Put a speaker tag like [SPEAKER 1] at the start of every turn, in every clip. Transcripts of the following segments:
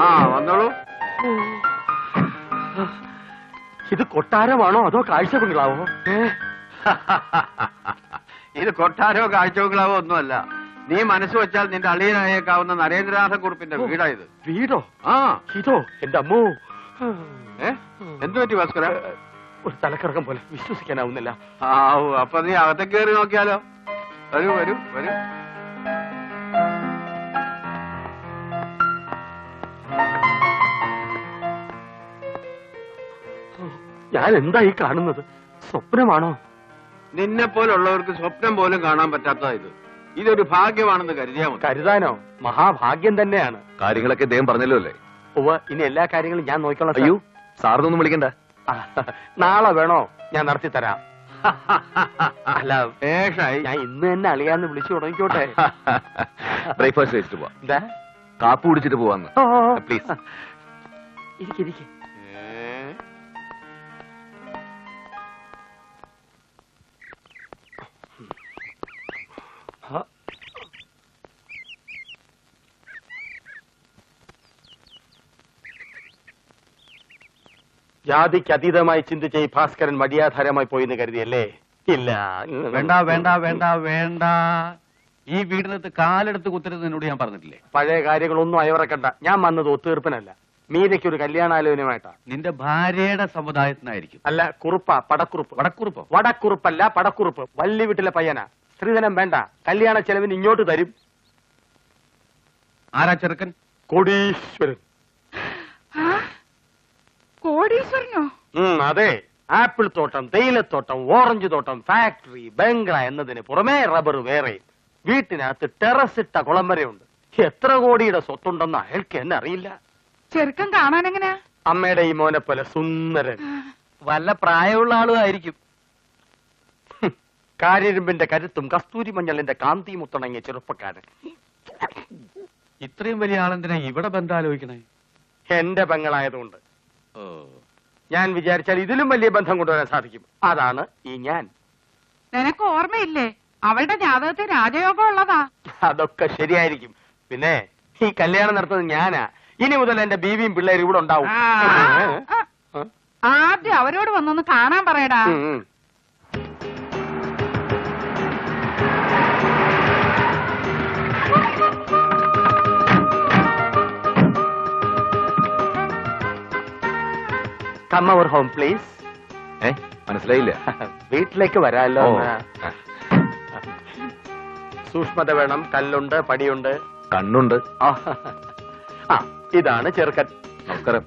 [SPEAKER 1] ആ വന്നോളൂ. ഇത് കൊട്ടാരമാണോ അതോ കാഴ്ച ബംഗ്ലാവോ?
[SPEAKER 2] ഇത് കൊട്ടാരോ കാഴ്ച ബംഗ്ലാവോ ഒന്നുമല്ല. നീ മനസ്സ് വെച്ചാൽ നിന്റെ അളിയനായേക്കാവുന്ന നരേന്ദ്രനാഥ കുറുപ്പിന്റെ വീടാ ഇത്.
[SPEAKER 1] വീടോ?
[SPEAKER 2] ആ.
[SPEAKER 1] ഇതോ എന്റെ അമ്മോ.
[SPEAKER 2] ഏ? എന്തു പറ്റി ഭാസ്കര?
[SPEAKER 1] ഒരു തലക്കറക്കം പോലെ വിശ്വസിക്കാനാവുന്നില്ല.
[SPEAKER 2] ആവു അപ്പൊ നീ അകത്തേക്ക് കയറി നോക്കിയാലോ? വരൂ വരൂ വരൂ.
[SPEAKER 1] ഞാൻ എന്താ ഈ കാണുന്നത്? സ്വപ്നമാണോ?
[SPEAKER 2] നിന്നെ പോലുള്ളവർക്ക് സ്വപ്നം പോലും കാണാൻ പറ്റാത്ത ഇത്. ഇതൊരു ഭാഗ്യമാണെന്ന് കരുതിയാ മതി.
[SPEAKER 1] കരുതാനോ? മഹാഭാഗ്യം തന്നെയാണ്.
[SPEAKER 3] കാര്യങ്ങളൊക്കെ ഇദ്ദേഹം പറഞ്ഞല്ലോ അല്ലേ?
[SPEAKER 1] ഓവ ഇനി എല്ലാ കാര്യങ്ങളും ഞാൻ നോക്കിക്കോളാം
[SPEAKER 3] അയ്യോ സാറിനൊന്നും വിളിക്കണ്ട.
[SPEAKER 1] ആ, നാളെ വേണോ? ഞാൻ നടത്തി തരാം. അല്ല
[SPEAKER 2] ഏഷായി.
[SPEAKER 1] ഞാൻ ഇന്ന് തന്നെ അളിയാന്ന് വിളിച്ചു തുടങ്ങിക്കോട്ടെ.
[SPEAKER 3] ബ്രേക്ക്ഫാസ്റ്റ് കഴിച്ചിട്ട് പോവാം.
[SPEAKER 1] എന്താ?
[SPEAKER 3] കാപ്പി കുടിച്ചിട്ട് പോവാന്ന്. പ്ലീസ്
[SPEAKER 1] ഇരിക്ക്, ജാതിക്ക് അതീതമായി ചിന്തിച്ച ഈ ഭാസ്കരൻ മടിയാധാരമായി പോയി എന്ന് കരുതിയല്ലേ? ഇല്ല.
[SPEAKER 4] വേണ്ട വേണ്ട വേണ്ട വേണ്ട. ഈ വീടിനകത്ത് കാലെടുത്ത് കുത്തരുത് എന്നോട് ഞാൻ പറഞ്ഞിട്ടില്ലേ?
[SPEAKER 1] പഴയ കാര്യങ്ങളൊന്നും അയവറക്കണ്ട. ഞാൻ വന്നത് ഒത്തീർപ്പിനല്ല. മീരയ്ക്ക് ഒരു കല്യാണാലോചനമായിട്ടാ
[SPEAKER 4] നിന്റെ ഭാര്യയുടെ സമുദായത്തിനായിരിക്കും.
[SPEAKER 1] അല്ല കുറുപ്പ പടക്കുറുപ്പ്.
[SPEAKER 4] വടക്കുറുപ്പ്
[SPEAKER 1] വടക്കുറുപ്പല്ല പടക്കുറുപ്പ്. വള്ളി വീട്ടിലെ പയ്യനാ. സ്ത്രീധനം വേണ്ട. കല്യാണ ചെലവിന് ഇങ്ങോട്ട് തരും.
[SPEAKER 4] ആരാ ചെറുക്കൻ?
[SPEAKER 1] കോടീശ്വരൻ.
[SPEAKER 5] കോടീശ്വരനോ?
[SPEAKER 1] അതെ. ആപ്പിൾ തോട്ടം തേയിലത്തോട്ടം ഓറഞ്ച് തോട്ടം ഫാക്ടറി ബംഗ്ല എന്നതിന് പുറമെ റബ്ബർ വേറെ. വീട്ടിനകത്ത് ടെറസ് ഇട്ട കുളം വരെയുണ്ട്. എത്ര കോടിയുടെ സ്വത്തുണ്ടെന്ന് അയാൾക്ക് എന്നെ അറിയില്ല.
[SPEAKER 5] ചെറുക്കം കാണാൻ എങ്ങനെയാ
[SPEAKER 1] അമ്മയുടെ ഈ മോനെ പോലെ സുന്ദരൻ.
[SPEAKER 4] വല്ല പ്രായമുള്ള ആളും ആയിരിക്കും
[SPEAKER 1] കാര്യരുമ്പിന്റെ കാരിരുമ്പിന്റെ കരുത്തും കസ്തൂരി മഞ്ഞളിന്റെ കാന്തിയും മുത്തണങ്ങിയ ചെറുപ്പക്കാരൻ.
[SPEAKER 4] ഇത്രയും വലിയ ആളെന്തിനാ ഇവിടെ ബന്ധാലോചിക്കണേ
[SPEAKER 1] എന്റെ പെങ്ങളായതുകൊണ്ട്. ഞാൻ വിചാരിച്ചാൽ ഇതിലും വലിയ ബന്ധം കൊണ്ടുവരാൻ സാധിക്കും. അതാണ് ഈ ഞാൻ.
[SPEAKER 5] നിനക്ക് ഓർമ്മയില്ലേ? അവളുടെ ജാതകത്തിൽ രാജയോഗം ഉള്ളതാ
[SPEAKER 1] അതൊക്കെ ശരിയായിരിക്കും. പിന്നെ ഈ കല്യാണം നടത്തുന്നത് ഞാനാ. ഇനി മുതൽ എന്റെ ബീവിയും പിള്ളേരും ഇവിടെ ഉണ്ടാവും.
[SPEAKER 5] ആദ്യം അവരോട് വന്നൊന്ന് കാണാൻ പറയടാ.
[SPEAKER 1] കം അവർ ഹോം പ്ലീസ്
[SPEAKER 3] ഏ? മനസ്സിലായില്ല.
[SPEAKER 1] വീട്ടിലേക്ക് വരാമല്ലോ സൂക്ഷ്മത വേണം. കല്ലുണ്ട് പടിയുണ്ട്
[SPEAKER 3] കണ്ണുണ്ട്.
[SPEAKER 1] ആ, ഇതാണ് ചെറുക്കൻ.
[SPEAKER 3] നമസ്കാരം.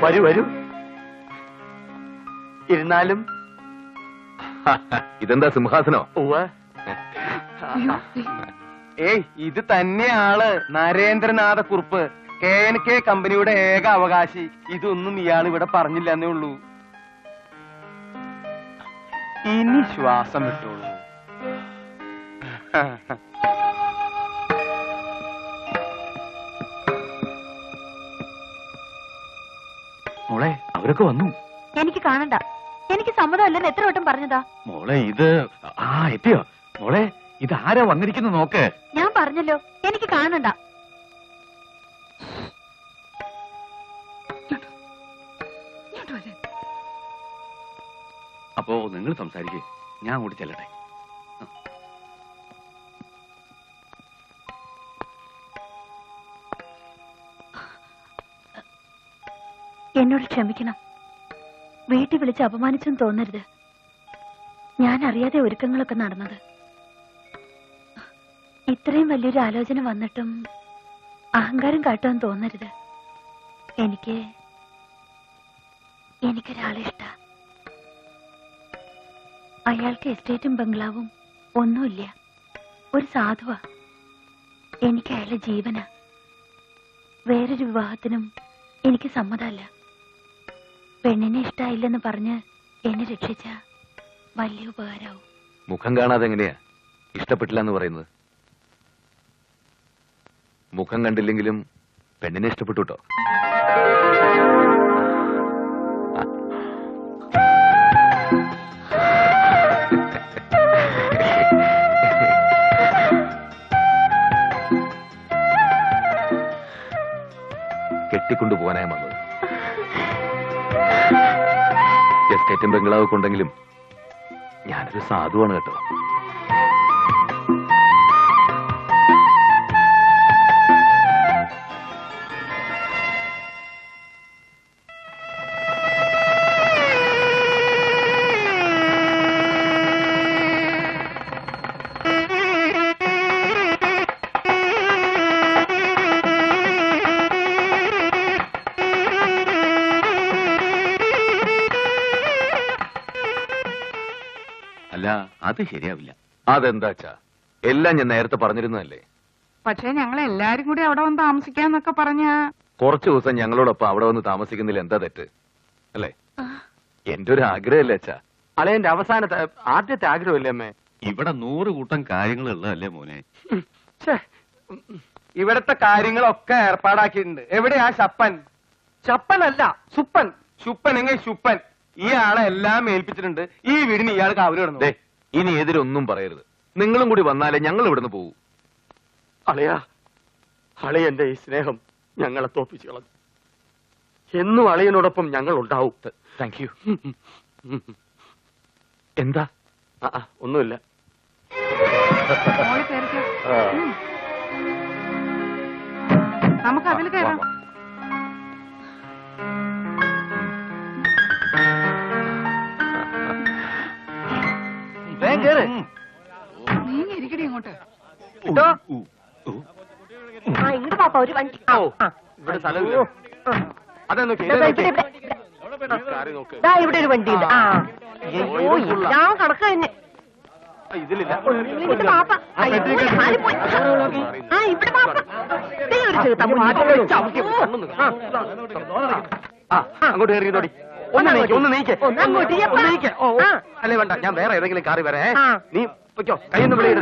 [SPEAKER 1] വരൂ വരൂ. ഇരുന്നാലും.
[SPEAKER 3] ഇതെന്താ സിംഹാസനോ?
[SPEAKER 4] ഏയ് ഇത് തന്നെയാൾ. Narendranatha Kurup. K N K കമ്പനിയുടെ ഏക അവകാശി. ഇതൊന്നും ഇയാൾ ഇവിടെ പറഞ്ഞില്ല എന്നേ ഉള്ളൂ. ഇനി ശ്വാസം വിട്ടോളൂ. മോളെ അവരൊക്കെ വന്നു.
[SPEAKER 6] എനിക്ക് കാണണ്ട. എനിക്ക് സമ്മതമല്ലെന്ന് എത്ര വട്ടം പറഞ്ഞതാ?
[SPEAKER 4] മോളെ ഇത് ആ എത്തിയോ? മോളെ ഇത് ആരാ വന്നിരിക്കുന്നു നോക്ക്.
[SPEAKER 6] ഞാൻ പറഞ്ഞല്ലോ. എനിക്ക് കാണണ്ട.
[SPEAKER 4] നിങ്ങൾ സംസാരിക്കേ. ഞാൻ അങ്ങോട്ട് ചെല്ലട്ടെ.
[SPEAKER 6] എന്നോട് ക്ഷമിക്കണം. വീട്ടിൽ വിളിച്ച് അപമാനിച്ചെന്ന് തോന്നരുത്. ഞാൻ അറിയാതെ ഒരുക്കങ്ങളൊക്കെ നടന്നത്. ഇത്രയും വലിയൊരു ആലോചന വന്നിട്ടും അഹങ്കാരം കാട്ടുവാൻ തോന്നരുത്. എനിക്ക് എനിക്കൊരാളെ ഇഷ്ട. അയാൾക്ക് എസ്റ്റേറ്റും ബംഗ്ലാവും ഒന്നുമില്ല. ഒരു സാധുവാ. എനിക്ക് അയാളുടെ ജീവന. വേറൊരു വിവാഹത്തിനും എനിക്ക് സമ്മതമല്ല. പെണ്ണിനെ ഇഷ്ടായില്ലെന്ന് പറഞ്ഞ് എന്നെ രക്ഷിച്ച വലിയ ഉപകാരാവും.
[SPEAKER 3] മുഖം കാണാതെ എങ്ങനെയാ? ഇഷ്ടപ്പെട്ടില്ല എന്ന് പറയുന്നത്. മുഖം കണ്ടില്ലെങ്കിലും പെണ്ണിനെ ഇഷ്ടപ്പെട്ടു കേട്ടോ. കെട്ടിക്കൊണ്ടു പോകാനായി വന്നത്. എസ്റ്റേറ്റും ബംഗ്ലാവ് കൊണ്ടെങ്കിലും ഞാനൊരു സാധുവാണ് കേട്ടോ.
[SPEAKER 4] അത് ശരിയാവില്ല.
[SPEAKER 3] അതെന്താച്ചാ? എല്ലാം ഞാൻ നേരത്തെ പറഞ്ഞിരുന്നതല്ലേ?
[SPEAKER 5] പക്ഷെ ഞങ്ങൾ എല്ലാരും കൂടി അവിടെ വന്ന് താമസിക്കാന്നൊക്കെ പറഞ്ഞ.
[SPEAKER 3] കുറച്ചു ദിവസം ഞങ്ങളോടൊപ്പം അവിടെ വന്ന് താമസിക്കുന്നതിൽ എന്താ തെറ്റ്? അല്ലേ? എന്റെ ഒരു ആഗ്രഹമല്ലേ അച്ഛാ.
[SPEAKER 1] അളയന്റെ അവസാനത്തെ ആദ്യത്തെ ആഗ്രഹമല്ലേ അമ്മേ?
[SPEAKER 4] ഇവിടെ നൂറ് കൂട്ടം കാര്യങ്ങൾ ഉള്ളതല്ലേ മോനെ?
[SPEAKER 7] ഇവിടത്തെ കാര്യങ്ങളൊക്കെ ഏർപ്പാടാക്കിയിട്ടുണ്ട്. എവിടെയാ ശപ്പൻ? ശപ്പനല്ല സുപ്പൻ ശുപ്പൻ എങ്കിൽ ശുപ്പൻ. ഈ ആളെ എല്ലാം ഏൽപ്പിച്ചിട്ടുണ്ട്. ഈ വീടിന് ഇയാൾ കാവൽ കിടന്നു.
[SPEAKER 3] ഇനി എതിരൊന്നും പറയരുത്. നിങ്ങളും കൂടി വന്നാലേ ഞങ്ങൾ ഇവിടുന്ന് പോകൂ
[SPEAKER 1] അളിയ അളിയന്റെ ഈ സ്നേഹം ഞങ്ങളെ തോപ്പിച്ചു കളഞ്ഞു. എന്നും അളിയനോടൊപ്പം ഞങ്ങൾ ഉണ്ടാവും
[SPEAKER 3] താങ്ക് യു എന്താ?
[SPEAKER 1] ഒന്നുമില്ല.
[SPEAKER 5] നമുക്ക് അതിൽ കയറാം.
[SPEAKER 7] കേറ്
[SPEAKER 5] നീ ഇരിക്കടി ഇങ്ങോട്ട്.
[SPEAKER 7] ഇട്ടോ.
[SPEAKER 8] ആ ഇങ്ങോട്ട് പാപ്പ ഒരു വണ്ടി.
[SPEAKER 1] ഇവിടെ സ്ഥലമില്ല. അതെ നോക്കി.
[SPEAKER 8] ദാ,
[SPEAKER 1] ഇതേ
[SPEAKER 8] ഇവിടെ, ഒരു വണ്ടി ഉണ്ട് ആ.
[SPEAKER 1] അയ്യോ
[SPEAKER 8] എല്ലാം കണക്ക് തന്നെ.
[SPEAKER 1] ആ, ഇതിലില്ല.
[SPEAKER 8] ഇത് പാപ്പ അയ്യോ, കാലിൽ പോയി. ആ ഇവിടെ പാപ്പ ദേ ഒരു ചെറുത്ത മുന്നിൽ.
[SPEAKER 1] ചവിട്ടി
[SPEAKER 8] ഓ.
[SPEAKER 1] ഒന്നും
[SPEAKER 8] ആ.
[SPEAKER 1] ആ. അങ്ങോട്ട് കയറി ഇതോടി ഒന്ന് നീക്ക് ഒന്ന് നീക്ക്. നീക്ക്. ഓ. അല്ലേ വേണ്ട ഞാൻ വേറെ ഏതെങ്കിലും കാറി വരേ. നീ പൊയ്ക്കോ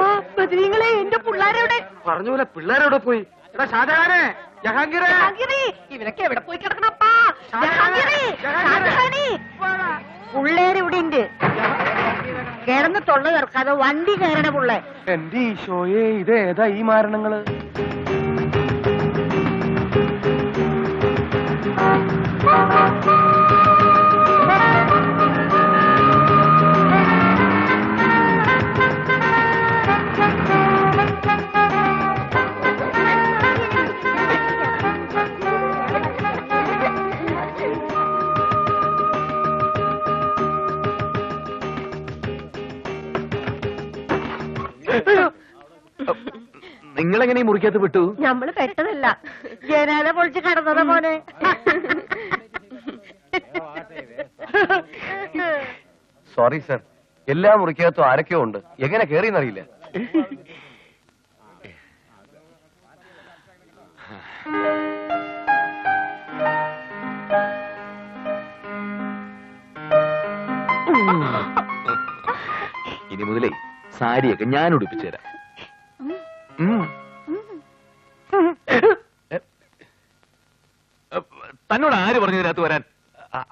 [SPEAKER 8] ആ, ബദരീങ്ങളെ എന്റെ പിള്ളേരെവിടെ
[SPEAKER 1] പറഞ്ഞ പോലെ പിള്ളേരോടെ. പോയി. എടാ ഷാജഹാനെ ജഹാംഗീറെ.
[SPEAKER 8] ജഹാംഗീറേ, ഇവരൊക്കെ എവിടെ പോയി കിടക്കണപ്പാ ഉണ്ട്. കിടന്ന് തൊള്ള കേറക്കാതെ വണ്ടി കയറണ പിള്ളേ.
[SPEAKER 7] എന്റെ ഈശോയെ ഇത് ഏതാ ഈ മാരണങ്ങൾ?
[SPEAKER 3] നിങ്ങളെങ്ങനെ ഈ മുറിക്കകത്ത് വിട്ടു?
[SPEAKER 8] ഞമ്മൾ പെട്ടതല്ല. ജനാല പൊളിച്ച് കടന്നതാ മോനെ.
[SPEAKER 7] സോറി സർ എല്ലാ മുറിക്കകത്തും ആരൊക്കെയോ ഉണ്ട്. എങ്ങനെ കേറിയെന്നറിയില്ല.
[SPEAKER 3] ഇനി മുതലേ സാരിയൊക്കെ ഞാൻ ഉടുപ്പിച്ചു തരാം തന്നോട് ആര് പറഞ്ഞു ഇതിനകത്ത് വരാൻ?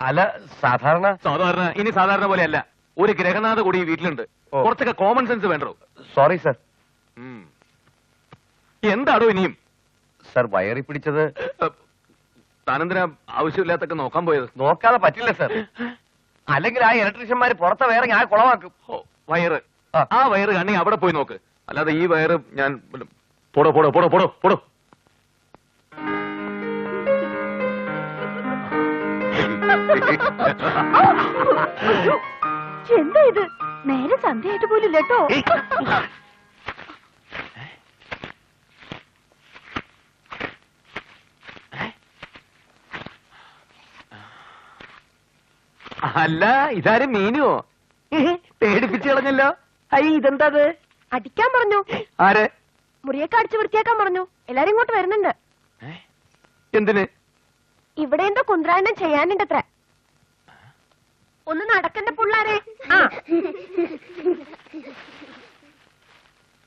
[SPEAKER 7] അല്ല സാധാരണ
[SPEAKER 3] സാധാരണ ഇനി സാധാരണ പോലെയല്ല. ഒരു ഗ്രഹനാഥ കൂടി ഈ വീട്ടിലുണ്ട്. കുറച്ചൊക്കെ കോമൺ സെൻസ് വേണ്ടോ
[SPEAKER 7] സോറി സർ
[SPEAKER 3] എന്താണോ എന്താടോ ഇനിയും?
[SPEAKER 7] സർ വയറി പിടിച്ചത്
[SPEAKER 3] താനെന്തിനാ ആവശ്യമില്ലാത്തൊക്കെ നോക്കാൻ പോയത്?
[SPEAKER 7] നോക്കാതെ പറ്റില്ല സർ അല്ലെങ്കിൽ ആ ഇലക്ട്രീഷ്യന്മാര് പുറത്തെ വേറെ ഞാൻ കുളമാക്കും.
[SPEAKER 3] വയറ്.
[SPEAKER 7] ആ.
[SPEAKER 3] വയറ് കണ്ണി അവിടെ പോയി നോക്ക്. അല്ലാതെ ഈ വയറ് ഞാൻ പോടോ പോടോ പോടോ പോടോ പോടോ.
[SPEAKER 8] എന്താ ഇത്? നേരെ സന്ധ്യയായിട്ട് പോലും ഇല്ലട്ടോ
[SPEAKER 3] അല്ല ഇതാരും മീനുവോ? പേടിപ്പിച്ചു കളഞ്ഞല്ലോ. ഐ ഇതെന്താ
[SPEAKER 8] അടിക്കാൻ പറഞ്ഞു.
[SPEAKER 3] ആരെ?
[SPEAKER 8] മുറിയൊക്കെ അടിച്ചു വൃത്തിയാക്കാൻ പറഞ്ഞു. എല്ലാരും ഇങ്ങോട്ട് വരുന്നുണ്ട്.
[SPEAKER 3] എന്തിന്?
[SPEAKER 8] ഇവിടെ എന്തോ കുന്ത്രാണ്ടം ചെയ്യാനുണ്ടത്ര. ഒന്ന് നടക്കണ്ട പിള്ളാരെ. ആ.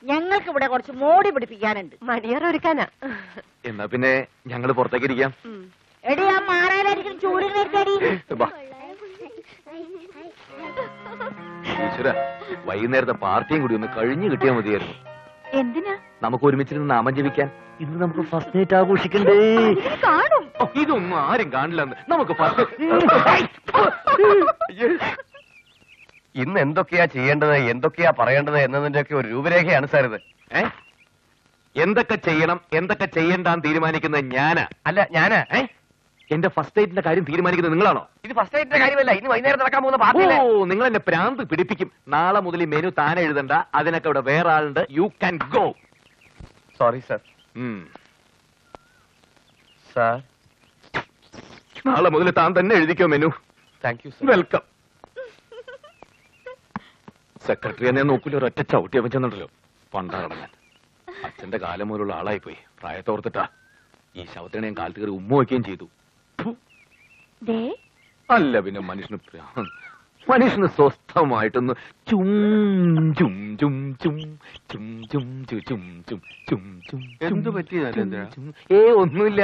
[SPEAKER 8] ഞങ്ങൾക്ക് ഇവിടെ കുറച്ച് മോടി പിടിപ്പിക്കാനുണ്ട്. മടിയറ ഒരുക്കാനാ.
[SPEAKER 3] എന്നാ പിന്നെ ഞങ്ങൾ പുറത്തേക്ക് ഇരിക്കാം.
[SPEAKER 8] എടി ആ മാറാനായിരിക്കും ചൂട്.
[SPEAKER 3] ഈശ്വര. വൈകുന്നേരത്തെ പാർട്ടിയും കൂടി ഒന്ന് കഴിഞ്ഞു കിട്ടിയാൽ മതിയായിരുന്നു.
[SPEAKER 8] എന്തിനാ?
[SPEAKER 3] നമുക്ക് ഒരുമിച്ചിരുന്ന് നാമം ജപിക്കാൻ. ഇന്ന് നമുക്ക് ഫസ്റ്റ് നൈറ്റ് ആഘോഷിക്കണ്ടേ?
[SPEAKER 8] കാണും.
[SPEAKER 3] ഓ, ഇതൊന്നും ആരും കാണില്ല നമുക്ക്
[SPEAKER 4] ഇന്ന് എന്തൊക്കെയാ ചെയ്യേണ്ടത് എന്തൊക്കെയാ പറയേണ്ടത് എന്നതിന്റെ ഒക്കെ ഒരു രൂപരേഖയാണ് സാർ ഇത്.
[SPEAKER 3] എന്തൊക്കെ ചെയ്യണം എന്തൊക്കെ ചെയ്യണ്ടാന്ന് തീരുമാനിക്കുന്നത് ഞാനാ?
[SPEAKER 4] അല്ല ഞാനാ.
[SPEAKER 3] ഏ? എന്റെ ഫസ്റ്റ് ഡേറ്റിന്റെ കാര്യം തീരുമാനിക്കുന്നത് നിങ്ങളാണോ?
[SPEAKER 4] ഇത് ഫസ്റ്റ് ഡേറ്റിന്റെ കാര്യമല്ല. ഇനി വൈകുന്നേരം നടക്കാൻ പോകുന്ന
[SPEAKER 3] ഓ നിങ്ങൾ എന്നെ പ്രാന്ത് പിടിപ്പിക്കും. നാളെ മുതൽ ഈ മെനു താൻ എഴുതണ്ട. അതിനൊക്കെ ഇവിടെ വേറെ ആളുണ്ട്. You can go
[SPEAKER 4] sorry sir sir
[SPEAKER 3] നാളെ മുതൽ താൻ തന്നെ എഴുതിക്കോ menu
[SPEAKER 4] thank you
[SPEAKER 3] welcome secretary എന്നെ നോക്കൂല ഒരൊറ്റ ചവിട്ടി അവൻ ചെന്നുണ്ടല്ലോ പണ്ടാണ് അച്ഛന്റെ കാലം മുതലുള്ള ആളായി പോയി പ്രായത്തോർത്തിട്ടാ. ഈ ശവത്തിനെ ഞാൻ കാലത്ത് കയറി ഉമ്മ വയ്ക്കുകയും ചെയ്തു. അല്ല പിന്നെ മനുഷ്യന് മനുഷ്യന് സ്വസ്ഥമായിട്ടൊന്ന് ചും ചും ചും ചും ചും ചും ചു ചും ചും ചും ചും
[SPEAKER 2] എന്ത്
[SPEAKER 3] ചും
[SPEAKER 2] പറ്റി നരേന്ദ്ര?
[SPEAKER 3] ചും ചും. ഏ ഒന്നുമില്ല.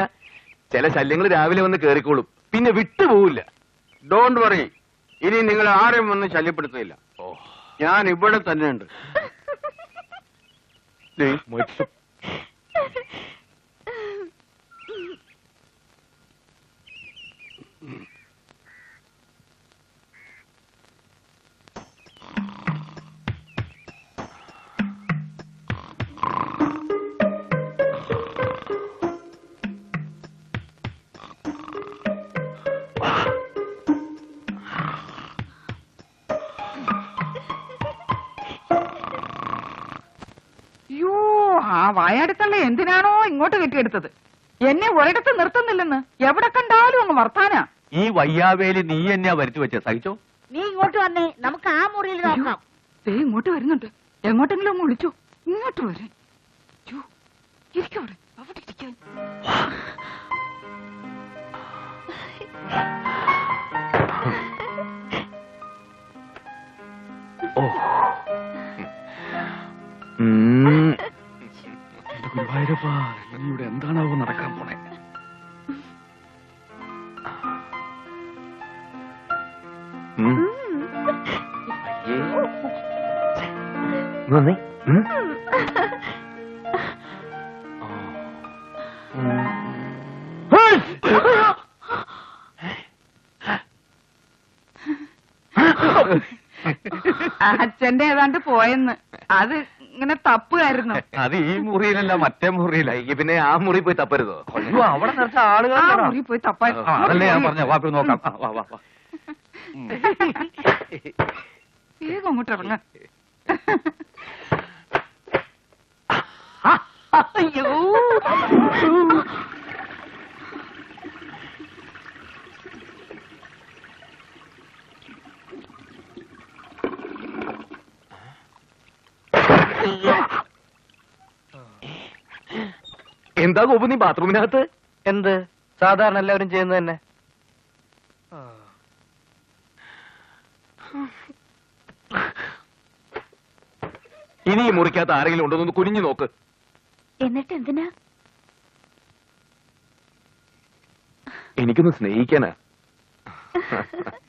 [SPEAKER 3] ചില ശല്യങ്ങൾ രാവിലെ വന്ന് കേറിക്കോളും. പിന്നെ വിട്ടുപോവില്ല
[SPEAKER 2] ഡോണ്ട് വറി ഇനി നിങ്ങൾ ആരെയും വന്ന് ശല്യപ്പെടുത്തില്ല
[SPEAKER 3] ഓ.
[SPEAKER 2] ഞാൻ ഇവിടെ തന്നെ
[SPEAKER 5] വായാടിത്തള്ള എന്തിനാണോ ഇങ്ങോട്ട് കെട്ടിയെടുത്തത്? എന്നെ ഒരിടത്ത് നിർത്തുന്നില്ലെന്ന് എവിടെ കണ്ടാലും അങ്ങ് വർത്താന?
[SPEAKER 4] ഈ വയ്യാവേലി നീ എന്നെയാ വരുത്തി വെച്ച? സഹിച്ചോ?
[SPEAKER 6] നീ ഇങ്ങോട്ട് വന്നേ നമുക്ക് ആ മുറിയിൽ നോക്കാം.
[SPEAKER 5] ദേ ഇങ്ങോട്ട് വരുന്നുണ്ട്. എങ്ങോട്ടെങ്കിലും അങ്ങ് വിളിച്ചോ. ഇങ്ങോട്ട് വരെ. ഇരിക്കവിടെ അവിടെ. ഇരിക്കാൻ.
[SPEAKER 3] ഓ. ഗുരുവായൂരപ്പാ ഇനി ഇവിടെ എന്താണാവോ നടക്കാൻ പോണേ. ഉം.
[SPEAKER 5] അച്ഛന്റെ ഏതാണ്ട് പോയെന്ന്. അത് ഇങ്ങനെ തപ്പുകയായിരുന്നു
[SPEAKER 4] അത് ഈ മുറിയിലല്ല മറ്റേ മുറിയിലായി
[SPEAKER 3] ഈ പിന്നെ ആ മുറി പോയി തപ്പരുതോ?
[SPEAKER 4] അയ്യോ അവിടെ നിറച്ച
[SPEAKER 5] ആ
[SPEAKER 4] ആളുകൾ
[SPEAKER 5] മുറി പോയി തപ്പാൻ.
[SPEAKER 4] അതല്ലേ ഞാൻ പറഞ്ഞ. വാ നോക്കാം. ആ, വാ വാ വാ.
[SPEAKER 5] വേഗം അങ്ങോട്ട് ഇറങ്ങ അയ്യോ.
[SPEAKER 3] എന്താ ഗോപു നീ ബാത്റൂമിനകത്ത്?
[SPEAKER 4] എന്ത്? സാധാരണ എല്ലാവരും ചെയ്യുന്നത് തന്നെ.
[SPEAKER 3] ഇനി ഈ മുറിക്കകത്ത് ആരെങ്കിലും ഉണ്ടോ എന്ന് കുനിഞ്ഞു നോക്ക്.
[SPEAKER 6] എന്നിട്ട് എന്തിനാ?
[SPEAKER 3] എനിക്കൊന്ന് സ്നേഹിക്കാനാ.